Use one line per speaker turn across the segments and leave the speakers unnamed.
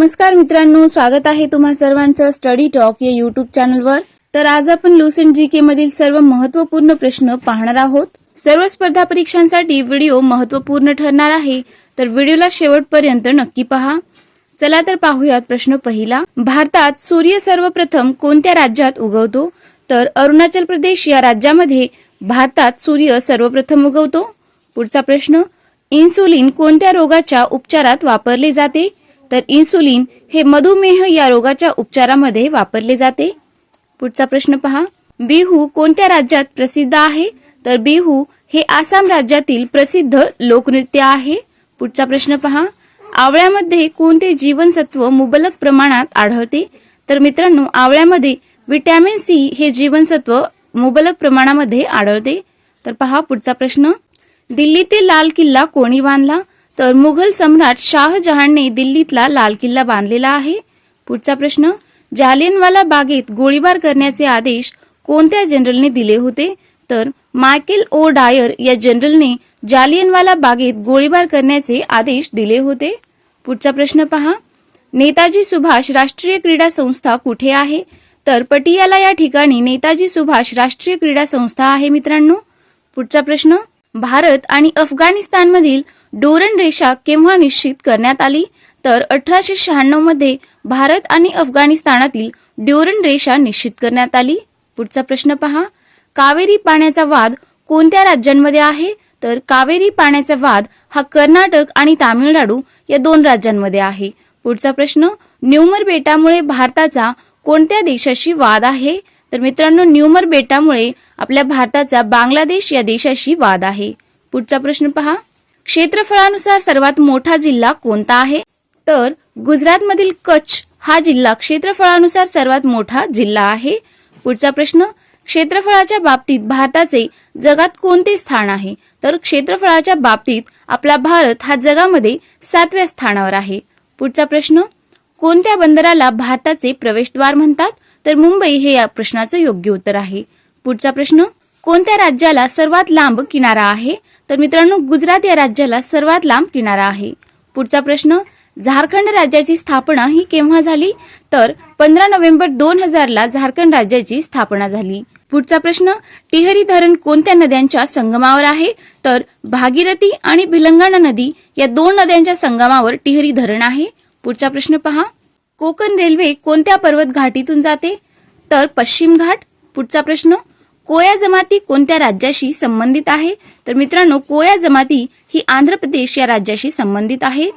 नमस्कार मित्रांनो स्वागत आहे तुम्हा सर्वांचं स्टडी टॉक या युट्यूब चॅनलवर तर आज आपण लुसेंट जी के मधील सर्व महत्त्वपूर्ण प्रश्न पाहणार आहोत. सर्व स्पर्धा परीक्षांसाठी व्हिडिओ महत्त्वपूर्ण ठरणार आहे. तर व्हिडिओला शेवटपर्यंत नक्की पहा. चला तर पाहूयात प्रश्न पहिला. भारतात सूर्य सर्वप्रथम कोणत्या राज्यात उगवतो? तर अरुणाचल प्रदेश या राज्यामध्ये भारतात सूर्य सर्वप्रथम उगवतो. पुढचा प्रश्न. इन्सुलिन कोणत्या रोगाच्या उपचारात वापरले जाते? तर इन्सुलिन हे मधुमेह या रोगाच्या उपचारामध्ये वापरले जाते. पुढचा प्रश्न पहा. बिहू कोणत्या राज्यात प्रसिद्ध आहे? तर बिहू हे आसाम राज्यातील प्रसिद्ध लोकनृत्य आहे. पुढचा प्रश्न पहा. आवळ्यामध्ये कोणते जीवनसत्व मुबलक प्रमाणात आढळते? तर मित्रांनो आवळ्यामध्ये व्हिटॅमिन सी हे जीवनसत्व मुबलक प्रमाणामध्ये आढळते. तर पहा पुढचा प्रश्न. दिल्लीतील लाल किल्ला कोणी बांधला? तर मुघल सम्राट शाहजहानने दिल्लीतला लाल किल्ला बांधलेला आहे. पुढचा प्रश्न जालियनवाला बागेत गोळीबार करण्याचे आदेश कोणत्या जनरलने दिले होते? तर मायकेल ओ डायर या जनरलने जालियनवाला बागेत गोळीबार करण्याचे आदेश दिले होते. पुढचा प्रश्न पहा नेताजी सुभाष राष्ट्रीय क्रीडा संस्था कुठे आहे? तर पटियाला या ठिकाणी नेताजी सुभाष राष्ट्रीय क्रीडा संस्था आहे मित्रांनो. पुढचा प्रश्न भारत आणि अफगाणिस्तानमधील डोरण रेषा केव्हा निश्चित करण्यात आली? तर अठराशे शहाण्णवमध्ये भारत आणि अफगाणिस्तानातील ड्युरन रेषा निश्चित करण्यात आली. पुढचा प्रश्न पहा. कावेरी पाण्याचा वाद कोणत्या राज्यांमध्ये आहे? तर कावेरी पाण्याचा वाद हा कर्नाटक आणि तामिळनाडू या दोन राज्यांमध्ये आहे. पुढचा प्रश्न न्यूमर बेटामुळे भारताचा कोणत्या देशाशी वाद आहे? तर मित्रांनो न्यूमर बेटामुळे आपल्या भारताचा बांगलादेश या देशाशी वाद आहे. पुढचा प्रश्न पहा. क्षेत्रफळानुसार सर्वात मोठा जिल्हा कोणता आहे? तर गुजरातमधील कच्छ हा जिल्हा क्षेत्रफळानुसार सर्वात मोठा जिल्हा आहे. पुढचा प्रश्न क्षेत्रफळाच्या बाबतीत भारताचे जगात कोणते स्थान आहे? तर क्षेत्रफळाच्या बाबतीत आपला भारत हा जगामध्ये सातव्या स्थानावर आहे. पुढचा प्रश्न कोणत्या बंदराला भारताचे प्रवेशद्वार म्हणतात? तर मुंबई हे या प्रश्नाचं योग्य उत्तर आहे. पुढचा प्रश्न कोणत्या राज्याला सर्वात लांब किनारा आहे? तर मित्रांनो गुजरात या राज्याला सर्वात लांब किनारा आहे. पुढचा प्रश्न झारखंड राज्याची स्थापना ही केव्हा झाली? तर पंधरा नोव्हेंबर दोन हजारला झारखंड राज्याची स्थापना झाली. पुढचा प्रश्न टिहरी धरण कोणत्या नद्यांच्या संगमावर आहे? तर भागीरथी आणि भिलंगणा नदी या दोन नद्यांच्या संगमावर टिहरी धरण आहे. पुढचा प्रश्न पहा कोकण रेल्वे कोणत्या पर्वत घाटीतून जाते? तर पश्चिम घाट. पुढचा प्रश्न कोया जमाती कोणत्या राज्याशी संबंधित आहे? तर मित्रांनो कोया जमाती ही आंध्र प्रदेश या राज्याशी संबंधित आहे.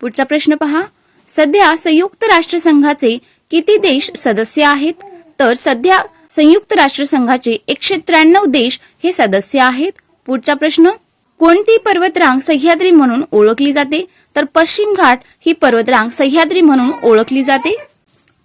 पुढचा प्रश्न पहा. सध्या संयुक्त राष्ट्रसंघाचे किती देश सदस्य आहेत? तर सध्या संयुक्त राष्ट्रसंघाचे एकशे त्र्याण्णव देश हे सदस्य आहेत. पुढचा प्रश्न. कोणती पर्वतरांग सह्याद्री म्हणून ओळखली जाते? तर पश्चिम घाट ही पर्वतरांग सह्याद्री म्हणून ओळखली जाते.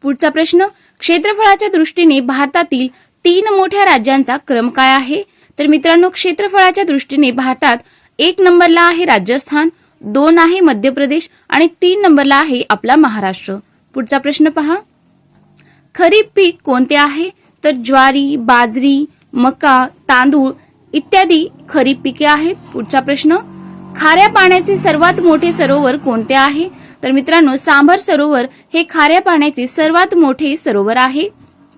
पुढचा प्रश्न. क्षेत्रफळाच्या दृष्टीने भारतातील तीन मोठ्या राज्यांचा क्रम काय आहे? तर मित्रांनो क्षेत्रफळाच्या दृष्टीने भारतात एक नंबरला आहे राजस्थान दोन आहे मध्य प्रदेश आणि तीन नंबरला आहे आपला महाराष्ट्र. पुढचा प्रश्न पहा. खरीप पीक कोणते आहे? तर ज्वारी बाजरी मका तांदूळ इत्यादी खरीप पिके आहेत. पुढचा प्रश्न. खाऱ्या पाण्याचे सर्वात मोठे सरोवर कोणते आहे? तर मित्रांनो सांभर सरोवर हे खाऱ्या पाण्याचे सर्वात मोठे सरोवर आहे.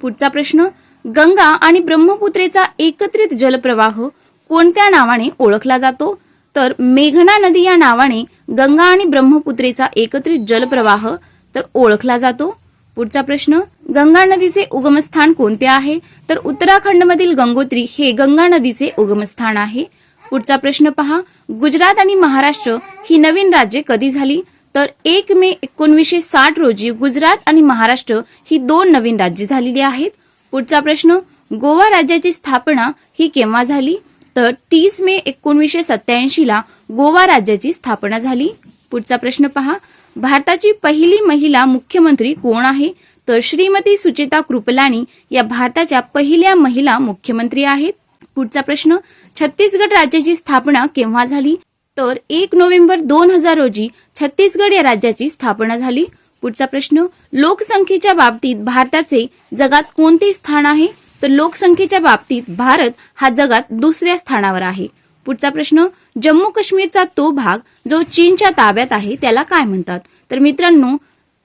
पुढचा प्रश्न. गंगा आणि ब्रह्मपुत्रेचा एकत्रित जलप्रवाह कोणत्या नावाने ओळखला जातो? तर मेघना नदी या नावाने गंगा आणि ब्रह्मपुत्रेचा एकत्रित जलप्रवाह तर ओळखला जातो. पुढचा प्रश्न गंगा नदीचे उगमस्थान कोणते आहे? तर उत्तराखंडमधील गंगोत्री हे गंगा नदीचे उगमस्थान आहे. पुढचा प्रश्न पहा गुजरात आणि महाराष्ट्र ही नवीन राज्ये कधी झाली? तर एक मे एकोणवीसशे साठ रोजी गुजरात आणि महाराष्ट्र ही दोन नवीन राज्ये झालेली आहेत. पुढचा प्रश्न गोवा राज्याची स्थापना ही केव्हा झाली? तर तीस मे एकोणीसशे सत्याऐंशी ला गोवा राज्याची स्थापना झाली. पुढचा प्रश्न पहा. भारताची पहिली महिला मुख्यमंत्री कोण आहे? तर श्रीमती सुचेता कृपलानी या भारताच्या पहिल्या महिला मुख्यमंत्री आहेत. पुढचा प्रश्न छत्तीसगड राज्याची स्थापना केव्हा झाली? तर एक नोव्हेंबर दोन हजार रोजी छत्तीसगड या राज्याची स्थापना झाली. पुढचा प्रश्न लोकसंख्येच्या बाबतीत भारताचे जगात कोणते स्थान आहे? तर लोकसंख्येच्या बाबतीत भारत हा जगात दुसऱ्या स्थानावर आहे. पुढचा प्रश्न जम्मू काश्मीरचा तो भाग जो चीनच्या ताब्यात आहे त्याला काय म्हणतात? तर मित्रांनो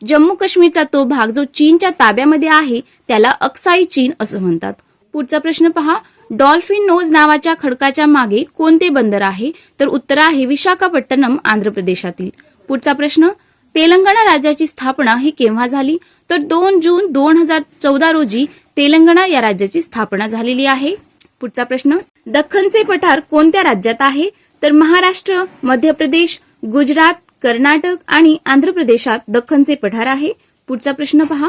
जम्मू काश्मीरचा तो भाग जो चीनच्या ताब्यामध्ये आहे त्याला अक्साई चीन असं म्हणतात. पुढचा प्रश्न पहा डॉल्फिन नोज नावाच्या खडकाच्या मागे कोणते बंदर आहे? तर उत्तर आहे विशाखापट्टणम आंध्र प्रदेशातील. पुढचा प्रश्न तेलंगणा राज्याची स्थापना ही केव्हा झाली? तर दोन जून दोन हजार चौदा रोजी तेलंगणा या राज्याची स्थापना झालेली आहे. पुढचा प्रश्न दख्खनचे पठार कोणत्या राज्यात आहे? तर महाराष्ट्र मध्य प्रदेश गुजरात कर्नाटक आणि आंध्र प्रदेशात दख्खनचे पठार आहे. पुढचा प्रश्न पहा.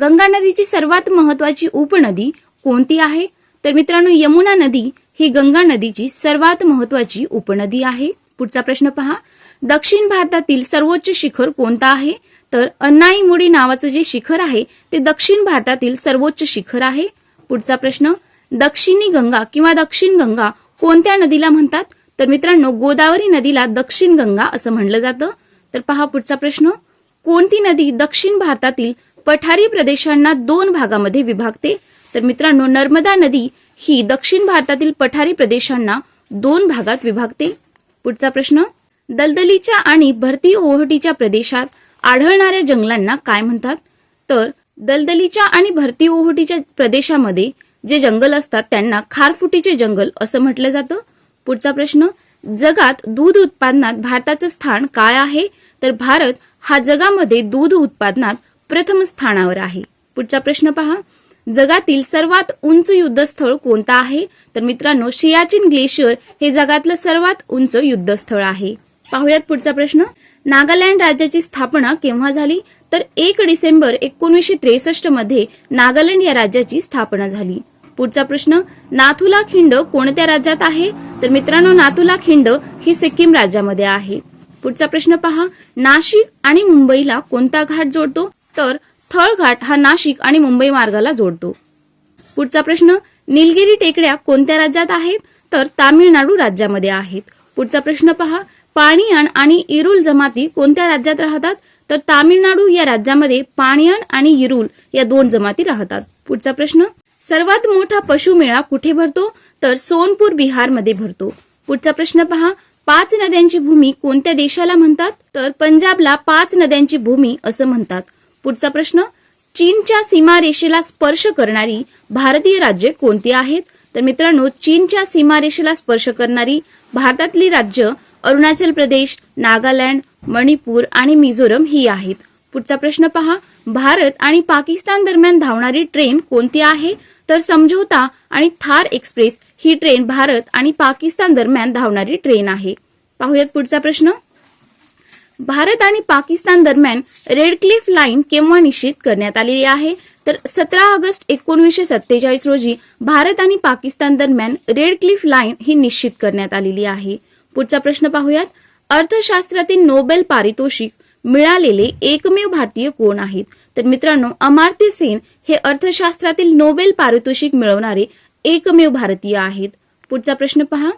गंगा नदीची सर्वात महत्वाची उपनदी कोणती आहे? तर मित्रांनो यमुना नदी ही गंगा नदीची सर्वात महत्वाची उपनदी आहे. पुढचा प्रश्न पहा. दक्षिण भारतातील सर्वोच्च शिखर कोणतं आहे? तर अन्नाईमुडी नावाचं जे शिखर आहे ते दक्षिण भारतातील सर्वोच्च शिखर आहे. पुढचा प्रश्न दक्षिणी गंगा किंवा दक्षिण गंगा कोणत्या नदीला म्हणतात? तर मित्रांनो गोदावरी नदीला दक्षिण गंगा असं म्हणलं जातं. तर पहा पुढचा प्रश्न कोणती नदी दक्षिण भारतातील पठारी प्रदेशांना दोन भागामध्ये विभागते? तर मित्रांनो नर्मदा नदी ही दक्षिण भारतातील पठारी प्रदेशांना दोन भागात विभागते. पुढचा प्रश्न दलदलीच्या आणि भरती ओहोटीच्या प्रदेशात आढळणाऱ्या जंगलांना काय म्हणतात? तर दलदलीच्या आणि भरती ओहोटीच्या प्रदेशामध्ये जे जंगल असतात त्यांना खारफुटीचे जंगल असं म्हटलं जातं. पुढचा प्रश्न जगात दूध उत्पादनात भारताचं स्थान काय आहे? तर भारत हा जगामध्ये दूध उत्पादनात प्रथम स्थानावर आहे. पुढचा प्रश्न पहा जगातील सर्वात उंच युद्धस्थळ कोणतं आहे? तर मित्रांनो शियाचिन ग्लेशियर हे जगातलं सर्वात उंच युद्धस्थळ आहे. पाहुयात पुढचा प्रश्न. नागालँड राज्याची स्थापना केव्हा झाली? तर एक डिसेंबर एकोणीसशे त्रेसष्टमध्ये नागालँड या राज्याची स्थापना झाली. पुढचा प्रश्न नाथुला खिंड कोणत्या राज्यात आहे? तर मित्रांनो नाथुला खिंड ही सिक्कीम राज्यामध्ये आहे. पुढचा प्रश्न पहा नाशिक आणि मुंबईला कोणता घाट जोडतो? तर थळ घाट हा नाशिक आणि मुंबई मार्गाला जोडतो. पुढचा प्रश्न निलगिरी टेकड्या कोणत्या राज्यात आहेत? तर तामिळनाडू राज्यामध्ये आहेत. पुढचा प्रश्न पहा पाणियन आणि इरुल जमाती कोणत्या राज्यात राहतात? तर तामिळनाडू या राज्यामध्ये पाणियन आणि इरुल या दोन जमाती राहतात. पुढचा प्रश्न सर्वात मोठा पशुमेळा कुठे भरतो? तर सोनपूर बिहारमध्ये भरतो. पुढचा प्रश्न पहा पाच नद्यांची भूमी कोणत्या देशाला म्हणतात? तर पंजाबला पाच नद्यांची भूमी असं म्हणतात. पुढचा प्रश्न चीनच्या सीमारेषेला स्पर्श करणारी भारतीय राज्ये कोणती आहेत? तर मित्रांनो चीनच्या सीमारेषेला स्पर्श करणारी भारतातली राज्य अरुणाचल प्रदेश नागालँड मणिपूर आणि मिझोरम ही आहेत. पुढचा प्रश्न पहा. भारत आणि पाकिस्तान दरम्यान धावणारी ट्रेन कोणती आहे? तर समझोता आणि थार एक्सप्रेस ही ट्रेन भारत आणि पाकिस्तान दरम्यान धावणारी ट्रेन आहे. पाहूयात पुढचा प्रश्न. भारत आणि पाकिस्तान दरम्यान रेड क्लिफ लाईन केव्हा निश्चित करण्यात आलेली आहे? तर सतरा ऑगस्ट एकोणीसशे सत्तेचाळीस रोजी भारत आणि पाकिस्तान दरम्यान रेड क्लिफ लाईन ही निश्चित करण्यात आलेली आहे. पुढचा प्रश्न पाहूयात. अर्थशास्त्रातील नोबेल पारितोषिक मिळालेले एकमेव भारतीय कोण आहेत? तर मित्रांनो अमार्त्य सेन हे अर्थशास्त्रातील नोबेल पारितोषिक मिळवणारे एकमेव भारतीय आहेत. पुढचा प्रश्न पहा.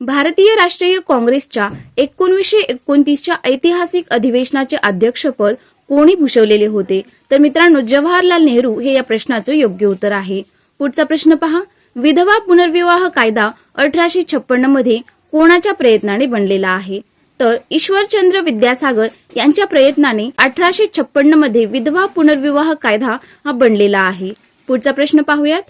भारतीय राष्ट्रीय काँग्रेसच्या एकोणीसशे एकोणतीसच्या ऐतिहासिक अधिवेशनाचे अध्यक्षपद कोणी भूषवलेले होते? तर मित्रांनो जवाहरलाल नेहरू हे या प्रश्नाचं योग्य उत्तर आहे. पुढचा प्रश्न पहा. विधवा पुनर्विवाह कायदा अठराशे छप्पन्नमध्ये कोणाच्या प्रयत्नाने बनलेला आहे? तर ईश्वरचंद्र विद्यासागर यांच्या प्रयत्नाने अठराशे छप्पन्नमध्ये विधवा पुनर्विवाह कायदा हा बनलेला आहे. पुढचा प्रश्न पाहूयात.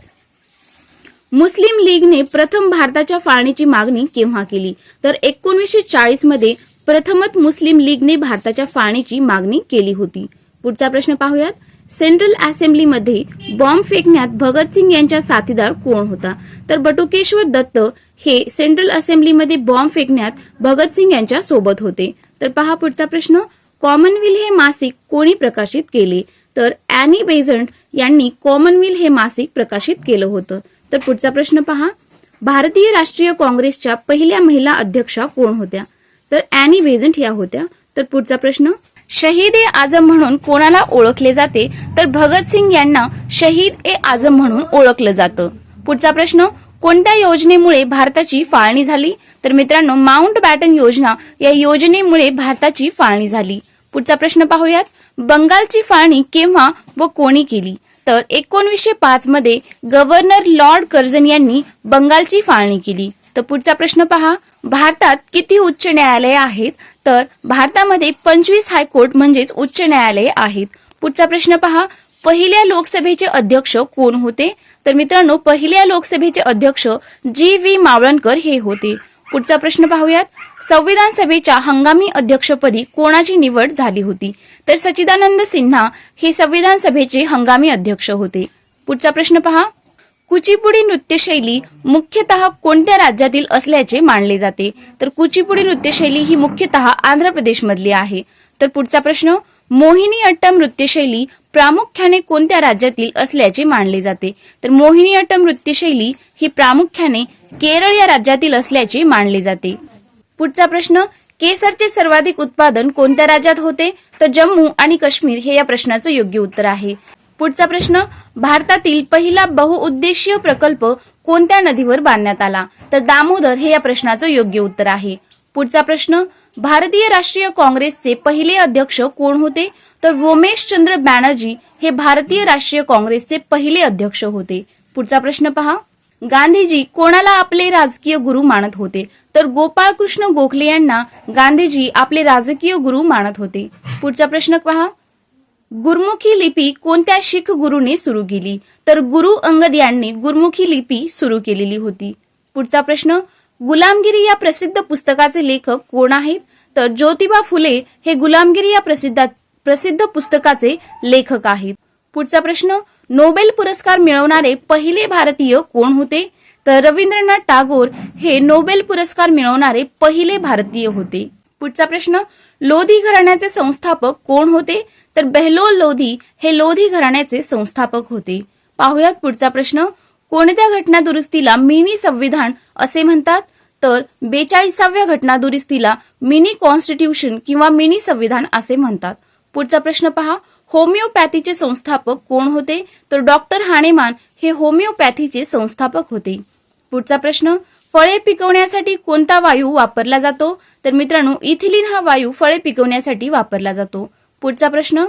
मुस्लिम लीगने प्रथम भारताच्या फाळणीची मागणी केव्हा केली? तर एकोणीसशे चाळीसमध्ये प्रथमच मुस्लिम लीगने भारताच्या फाळणीची मागणी केली होती. पुढचा प्रश्न पाहूयात. सेंट्रल असेंब्लीमध्ये बॉम्ब फेकण्यात भगतसिंग यांच्या साथीदार कोण होता? तर बटुकेश्वर दत्त हे सेंट्रल असेंब्लीमध्ये बॉम्ब फेकण्यात भगतसिंग यांच्या सोबत होते. तर पहा पुढचा प्रश्न. कॉमनवेल हे मासिक कोणी प्रकाशित केले? तर अॅनी बेझंट यांनी कॉमनवेल हे मासिक प्रकाशित केलं होतं. तर पुढचा प्रश्न पहा. भारतीय राष्ट्रीय काँग्रेसच्या पहिल्या महिला अध्यक्षा कोण होत्या? तर अॅनी बेझंट या होत्या. तर पुढचा प्रश्न. शहीद ए आजम म्हणून कोणाला ओळखले जाते? तर भगतसिंग यांना शहीद ए आजम म्हणून ओळखलं जातं. पुढचा प्रश्न. कोणत्या योजनेमुळे भारताची फाळणी झाली? तर मित्रांनो माउंट बॅटन योजना या योजनेमुळे भारताची फाळणी झाली. पुढचा प्रश्न पाहूयात. बंगालची फाळणी केव्हा व कोणी केली? तर एकोणीसशे पाच मध्ये गव्हर्नर लॉर्ड कर्जन यांनी बंगालची फाळणी केली. तर पुढचा प्रश्न पहा. भारतात किती उच्च न्यायालये आहेत? तर भारतामध्ये पंचवीस हायकोर्ट म्हणजेच उच्च न्यायालये आहेत. पुढचा प्रश्न पहा. पहिल्या लोकसभेचे अध्यक्ष कोण होते? तर मित्रांनो पहिल्या लोकसभेचे अध्यक्ष जी व्ही मावळणकर हे होते. पुढचा प्रश्न पाहूयात. संविधान सभेच्या हंगामी अध्यक्षपदी कोणाची निवड झाली होती? तर सच्चिदानंद सिन्हा हे संविधान सभेचे हंगामी अध्यक्ष होते. पुढचा प्रश्न पहा. कुचिपुडी नृत्यशैली मुख्यतः कोणत्या राज्यातील असल्याचे मानले जाते? तर कुचिपुडी नृत्यशैली ही मुख्यतः आंध्र प्रदेशमधली आहे. तर पुढचा प्रश्न मोहिनी अट्टम नृत्यशैली प्रामुख्याने कोणत्या राज्यातील असल्याचे मानले जाते? तर मोहिनी अट्टम नृत्यशैली ही प्रामुख्याने केरळ या राज्यातील असल्याचे मानले जाते. पुढचा प्रश्न केसरचे सर्वाधिक उत्पादन कोणत्या राज्यात होते? तर जम्मू आणि काश्मीर हे या प्रश्नाचं योग्य उत्तर आहे. पुढचा प्रश्न भारतातील पहिला बहुउद्देशीय प्रकल्प कोणत्या नदीवर बांधण्यात आला? तर दामोदर हे या प्रश्नाचं योग्य उत्तर आहे. पुढचा प्रश्न भारतीय राष्ट्रीय काँग्रेसचे पहिले अध्यक्ष कोण होते? तर रोमेश चंद्र बॅनर्जी हे भारतीय राष्ट्रीय काँग्रेसचे पहिले अध्यक्ष होते. पुढचा प्रश्न पहा. गांधीजी कोणाला आपले राजकीय गुरु मानत होते? तर गोपाळकृष्ण गोखले यांना गांधीजी आपले राजकीय गुरु मानत होते. पुढचा प्रश्न पहा. गुरुमुखी लिपी कोणत्या शीख गुरुने सुरू केली? तर गुरु अंगद यांनी गुरुमुखी लिपी सुरू केलेली होती. पुढचा प्रश्न. गुलामगिरी या प्रसिद्ध पुस्तकाचे लेखक कोण आहेत? तर ज्योतिबा फुले हे गुलामगिरी या प्रसिद्ध प्रसिद्ध पुस्तकाचे लेखक आहेत. पुढचा प्रश्न नोबेल पुरस्कार मिळवणारे पहिले भारतीय कोण होते? तर रवींद्रनाथ टागोर हे नोबेल पुरस्कार मिळवणारे पहिले भारतीय होते. पुढचा प्रश्न लोधी घराण्याचे संस्थापक कोण होते? तर बेहलोल लोधी हे लोधी घराण्याचे संस्थापक होते. पाहुयात पुढचा प्रश्न कोणत्या घटना दुरुस्तीला मिनी संविधान असे म्हणतात? तर बेचाळीसाव्या घटना दुरुस्तीला मिनी कॉन्स्टिट्यूशन किंवा मिनी संविधान असे म्हणतात. पुढचा प्रश्न पहा. होमिओपॅथीचे संस्थापक कोण होते? तर डॉक्टर हाणेमान हे होमिओपॅथीचे संस्थापक होते. पुढचा प्रश्न. फळे पिकवण्यासाठी कोणता वायू वापरला जातो? तर मित्रांनो इथिलीन हा वायू फळे पिकवण्यासाठी वापरला जातो. पुढचा प्रश्न.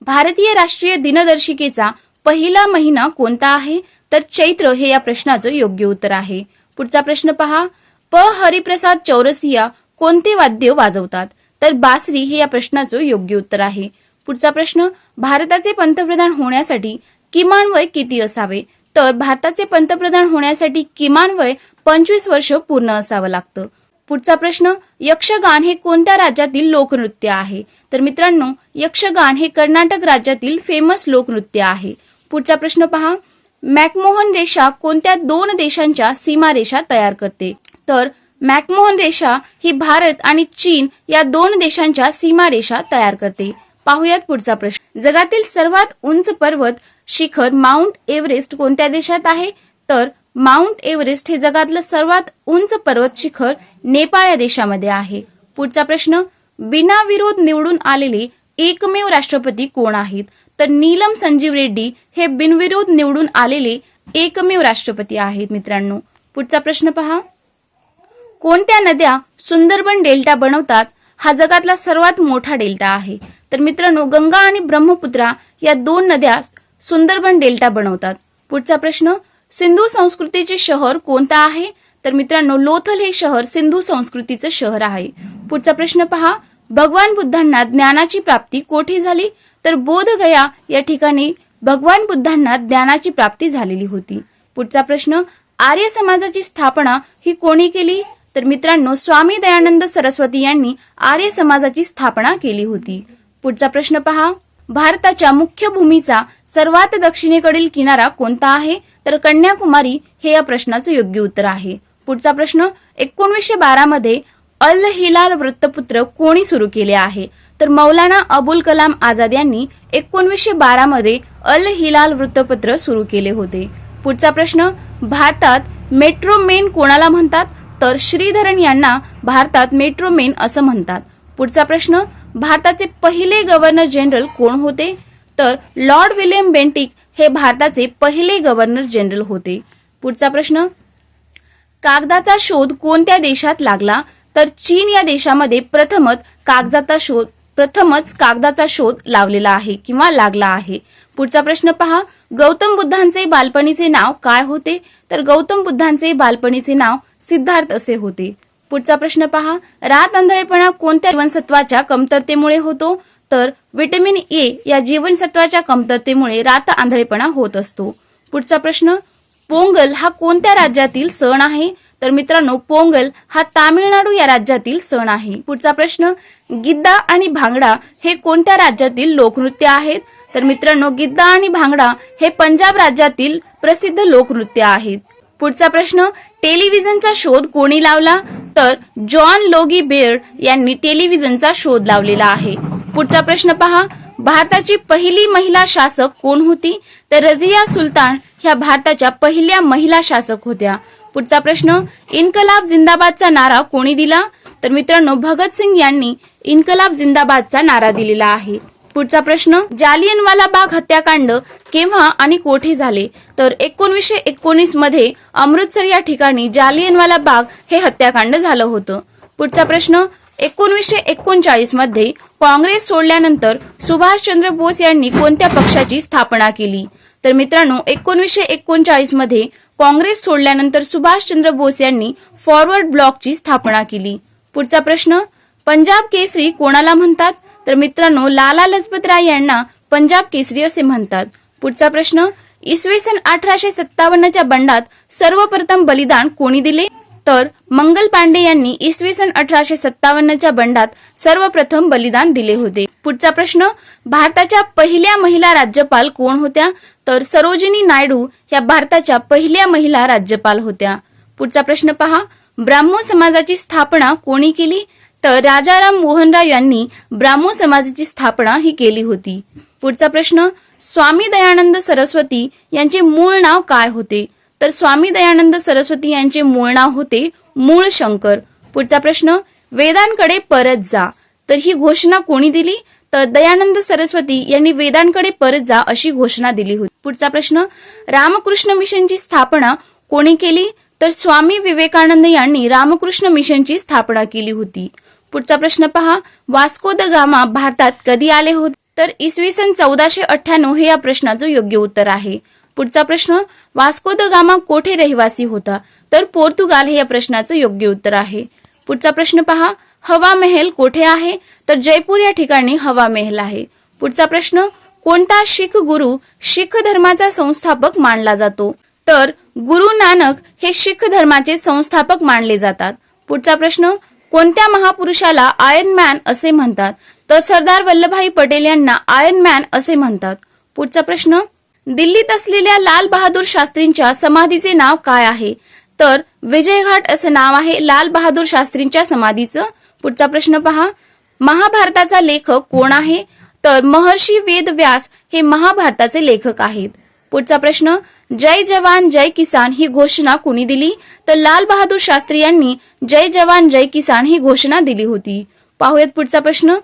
भारतीय राष्ट्रीय दिनदर्शिकेचा पहिला महिना कोणता आहे? तर चैत्र हे या प्रश्नाचं योग्य उत्तर आहे. पुढचा प्रश्न पहा. प. हरिप्रसाद चौरसिया कोणते वाद्य वाजवतात? तर बासरी हे या प्रश्नाचं योग्य उत्तर आहे. पुढचा प्रश्न भारताचे पंतप्रधान होण्यासाठी किमान वय किती असावे? तर भारताचे पंतप्रधान होण्यासाठी किमान वय पंचवीस वर्ष पूर्ण असावं लागतं. पुढचा प्रश्न यक्षगान हे कोणत्या राज्यातील लोकनृत्य आहे? तर मित्रांनो यक्षगान हे कर्नाटक राज्यातील फेमस लोकनृत्य आहे. पुढचा प्रश्न पहा. मॅकमोहन रेषा कोणत्या दोन देशांच्या सीमारेषा तयार करते? तर मॅकमोहन रेषा ही भारत आणि चीन या दोन देशांच्या सीमारेषा तयार करते. पाहुयात पुढचा प्रश्न. जगातील सर्वात उंच पर्वत शिखर माउंट एव्हरेस्ट कोणत्या देशात आहे? तर माउंट एव्हरेस्ट हे जगातलं सर्वात उंच पर्वत शिखर नेपाळ या देशामध्ये आहे. पुढचा प्रश्न. बिनाविरोध निवडून आलेले एकमेव राष्ट्रपती कोण आहेत? तर नीलम संजीव रेड्डी हे बिनविरोध निवडून आलेले एकमेव राष्ट्रपती आहेत मित्रांनो. पुढचा प्रश्न पहा. कोणत्या नद्या सुंदरबन डेल्टा बनवतात? हा जगातला सर्वात मोठा डेल्टा आहे. तर मित्रांनो गंगा आणि ब्रह्मपुत्रा या दोन नद्या सुंदरबन डेल्टा बनवतात. पुढचा प्रश्न सिंधू संस्कृतीचे शहर कोणतं आहे? तर मित्रांनो लोथल हे शहर सिंधू संस्कृतीचं शहर आहे. पुढचा प्रश्न पहा. भगवान बुद्धांना ज्ञानाची प्राप्ती कोठे झाली? तर बोधगया या ठिकाणी भगवान बुद्धांना ज्ञानाची प्राप्ती झालेली होती. पुढचा प्रश्न आर्य समाजाची स्थापना ही कोणी केली? तर मित्रांनो स्वामी दयानंद सरस्वती यांनी आर्य समाजाची स्थापना केली होती. पुढचा प्रश्न पहा भारताच्या मुख्य भूमीचा सर्वात दक्षिणेकडील किनारा कोणता आहे? तर कन्याकुमारी हे या प्रश्नाचं योग्य उत्तर आहे. पुढचा प्रश्न एकोणीसशे बारा मध्ये अल हिलाल वृत्तपत्र कोणी सुरू केले आहे? तर मौलाना अबुल कलाम आझाद यांनी एकोणवीसशे बारा मध्ये अल हिलाल वृत्तपत्र सुरू केले होते. पुढचा प्रश्न भारतात मेट्रो मेन कोणाला म्हणतात? तर श्रीधरन यांना भारतात मेट्रो मेन असं म्हणतात. पुढचा प्रश्न भारताचे पहिले गव्हर्नर जनरल कोण होते? तर लॉर्ड विलियम बेंटिक हे भारताचे पहिले गव्हर्नर जनरल होते. पुढचा प्रश्न कागदाचा शोध कोणत्या देशात लागला? तर चीन या देशामध्ये प्रथमच कागदाचा शोध प्रथमच कागदाचा शोध लावलेला आहे किंवा लागला आहे. पुढचा प्रश्न पहा. गौतम बुद्धांचे बालपणीचे नाव काय होते? तर गौतम बुद्धांचे बालपणीचे नाव सिद्धार्थ असे होते. पुढचा प्रश्न पहा. रात आंधळेपणा कोणत्या जीवनसत्वाच्या कमतरतेमुळे होतो? तर व्हिटॅमिन ए या जीवनसत्वाच्या कमतरतेमुळे रात आंधळेपणा होत असतो. पुढचा प्रश्न पोंगल हा कोणत्या राज्यातील सण आहे? तर मित्रांनो पोंगल हा तामिळनाडू या राज्यातील सण आहे. पुढचा प्रश्न गिद्दा आणि भांगडा हे कोणत्या राज्यातील लोकनृत्य आहेत? तर मित्रांनो गिद्दा आणि भांगडा हे पंजाब राज्यातील प्रसिद्ध लोकनृत्य आहेत. पुढचा प्रश्न टेलिव्हिजनचा शोध कोणी लावला? तर जॉन लोगी बेर्ड यांनी टेलिव्हिजनचा शोध लावलेला आहे. पुढचा प्रश्न पहा भारताची पहिली महिला शासक कोण होती? तर रझिया सुलतान ह्या भारताच्या पहिल्या महिला शासक होत्या. पुढचा प्रश्न इन्कलाब जिंदाबादचा नारा कोणी दिला? तर मित्रांनो भगतसिंग यांनी इन्कलाब जिंदाबादचा नारा दिलेला आहे. पुढचा प्रश्न जालियनवाला बाग हत्याकांड केव्हा आणि कोठे झाले? तर एकोणीसशे एकोणीसमध्ये अमृतसर या ठिकाणी जालियनवाला बाग हे हत्याकांड झालं होतं. पुढचा प्रश्न एकोणीसशे एकोणचाळीसमध्ये काँग्रेस सोडल्यानंतर सुभाषचंद्र बोस यांनी कोणत्या पक्षाची स्थापना केली? तर मित्रांनो एकोणीसशे एकोणचाळीसमध्ये काँग्रेस सोडल्यानंतर सुभाषचंद्र बोस यांनी फॉरवर्ड ब्लॉकची स्थापना केली. पुढचा प्रश्न पंजाब केसरी कोणाला म्हणतात? तर मित्रांनो लाला लजपत राय यांना पंजाब केसरी असे म्हणतात. पुढचा प्रश्न इसवी सन अठराशे सत्तावन्नच्या बंडात सर्वप्रथम बलिदान कोणी दिले? तर मंगल पांडे यांनी इसवी सन अठराशे सत्तावन्नच्या बंडात सर्वप्रथम बलिदान दिले होते. पुढचा प्रश्न भारताच्या पहिल्या महिला राज्यपाल कोण होत्या? तर सरोजिनी नायडू या भारताच्या पहिल्या महिला राज्यपाल होत्या. पुढचा प्रश्न पहा ब्राह्मो समाजाची स्थापना कोणी केली? तर राजाराम मोहनराव यांनी ब्राह्मो समाजाची स्थापना ही केली होती. पुढचा प्रश्न स्वामी दयानंद सरस्वती यांचे मूळ नाव काय होते? तर स्वामी दयानंद सरस्वती यांचे मूळ नाव होते मूळ शंकर. पुढचा प्रश्न वेदांकडे परत जा. तर ही घोषणा कोणी दिली? तर दयानंद सरस्वती यांनी वेदांकडे परत जा अशी घोषणा दिली होती. पुढचा प्रश्न रामकृष्ण मिशनची स्थापना कोणी केली? तर स्वामी विवेकानंद यांनी रामकृष्ण मिशनची स्थापना केली होती. पुढचा प्रश्न पहा वास्को द गामा भारतात कधी आले होते? तर इसवी सन चौदाशे अठ्ठ्याण्णव हे या प्रश्नाचं योग्य उत्तर आहे. पुढचा प्रश्न वास्को द गामा कोठे रहिवासी होता? तर पोर्तुगाल हे या प्रश्नाचं योग्य उत्तर आहे. पुढचा प्रश्न पहा हवा महल कोठे आहे? तर जयपूर या ठिकाणी हवा महल आहे. पुढचा प्रश्न कोणता शीख गुरु शीख धर्माचा संस्थापक मानला जातो? तर गुरु नानक हे शीख धर्माचे संस्थापक मानले जातात. पुढचा प्रश्न कोणत्या महापुरुषाला आयर्न मॅन असे म्हणतात? तर सरदार वल्लभभाई पटेल यांना आयर्न मॅन असे म्हणतात. पुढचा प्रश्न दिल्लीत असलेल्या लाल बहादूर शास्त्रींच्या समाधीचे नाव काय आहे? तर विजयघाट असं नाव आहे लाल बहादूर शास्त्रींच्या समाधीचं. पुढचा प्रश्न पहा. महाभारताचा लेखक कोण आहे? तर महर्षी वेद व्यास हे महाभारताचे लेखक आहेत. पुढचा प्रश्न जय जवान जय किसान ही घोषणा कुणी दिली? तर लाल बहादूर शास्त्री यांनी जय जवान जय किसान ही घोषणा दिली होती. पाहूयात पुढचा प्रश्न.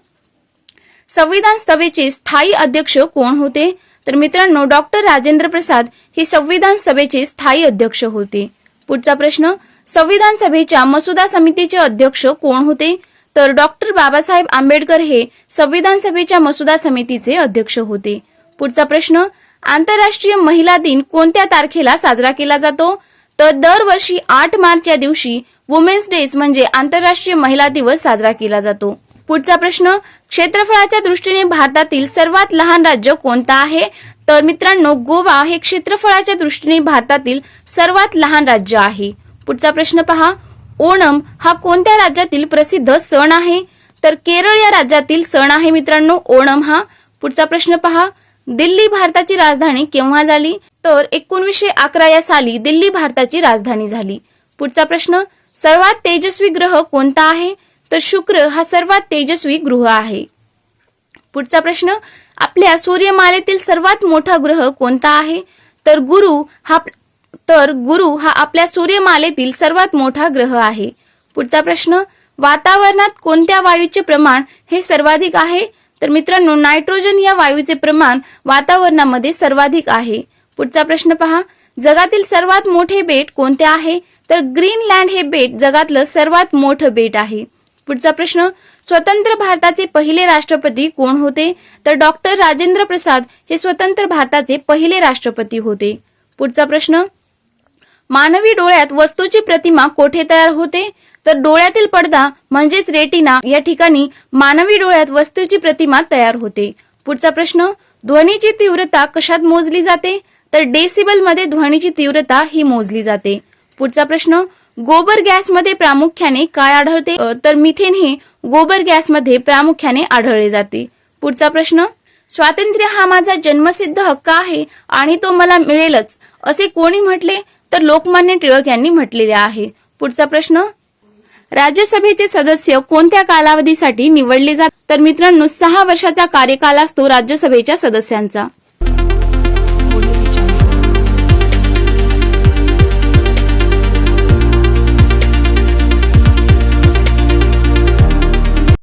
संविधान सभेचे स्थायी अध्यक्ष कोण होते? तर मित्रांनो डॉक्टर राजेंद्र प्रसाद हे संविधान सभेचे स्थायी अध्यक्ष होते. पुढचा प्रश्न संविधान सभेच्या मसुदा समितीचे अध्यक्ष कोण होते? तर डॉक्टर बाबासाहेब आंबेडकर हे संविधान सभेच्या मसुदा समितीचे अध्यक्ष होते. पुढचा प्रश्न आंतरराष्ट्रीय महिला दिन कोणत्या तारखेला साजरा केला जातो? तर दरवर्षी आठ मार्च या दिवशी वुमेन्स डेज म्हणजे आंतरराष्ट्रीय महिला दिवस साजरा केला जातो. पुढचा प्रश्न क्षेत्रफळाच्या दृष्टीने भारतातील सर्वात लहान राज्य कोणता आहे? तर मित्रांनो गोवा हे क्षेत्रफळाच्या दृष्टीने भारतातील सर्वात लहान राज्य आहे. पुढचा प्रश्न पहा. ओणम हा कोणत्या राज्यातील प्रसिद्ध सण आहे? तर केरळ या राज्यातील सण आहे मित्रांनो ओणम हा. पुढचा प्रश्न पहा. दिल्ली भारताची राजधानी केव्हा झाली? तर एकोणीसशे अकरा या साली दिल्ली भारताची राजधानी झाली. पुढचा प्रश्न सर्वात तेजस्वी ग्रह कोणता आहे? तर शुक्र हा सर्वात तेजस्वी ग्रह आहे. पुढचा प्रश्न आपल्या सूर्यमालेतील सर्वात मोठा ग्रह कोणता आहे? तर गुरु हा तर गुरु हा आपल्या सूर्यमालेतील सर्वात मोठा ग्रह आहे. पुढचा प्रश्न वातावरणात कोणत्या वायूचे प्रमाण हे सर्वाधिक आहे? तर मित्रांनो नायट्रोजन या वायूचे प्रमाण वातावरणामध्ये सर्वाधिक आहे. पुढचा प्रश्न पहा जगातील सर्वात मोठे बेट कोणते आहे? तर ग्रीनलँड हे बेट जगातलं सर्वात मोठं बेट आहे. पुढचा प्रश्न स्वतंत्र भारताचे पहिले राष्ट्रपती कोण होते? तर डॉक्टर राजेंद्र प्रसाद हे स्वतंत्र भारताचे पहिले राष्ट्रपती होते. पुढचा प्रश्न मानवी डोळ्यात वस्तूची प्रतिमा कोठे तयार होते? तर डोळ्यातील पडदा म्हणजेच रेटिना या ठिकाणी मानवी डोळ्यात वस्तूची प्रतिमा तयार होते. पुढचा प्रश्न ध्वनीची तीव्रता कशात मोजली जाते? तर डेसिबलमध्ये ध्वनीची तीव्रता ही मोजली जाते. पुढचा प्रश्न गोबर गॅसमध्ये प्रामुख्याने काय आढळते? तर मिथेन हे गोबर गॅसमध्ये प्रामुख्याने आढळले जाते. पुढचा प्रश्न स्वातंत्र्य हा माझा जन्मसिद्ध हक्क आहे आणि तो मला मिळेलच असे कोणी म्हटले? तर लोकमान्य टिळक यांनी म्हटलेले आहे. पुढचा प्रश्न राज्यसभेचे सदस्य कोणत्या कालावधीसाठी निवडले जात? तर मित्रांनो सहा वर्षाचा कार्यकाल असतो राज्यसभेच्या सदस्यांचा.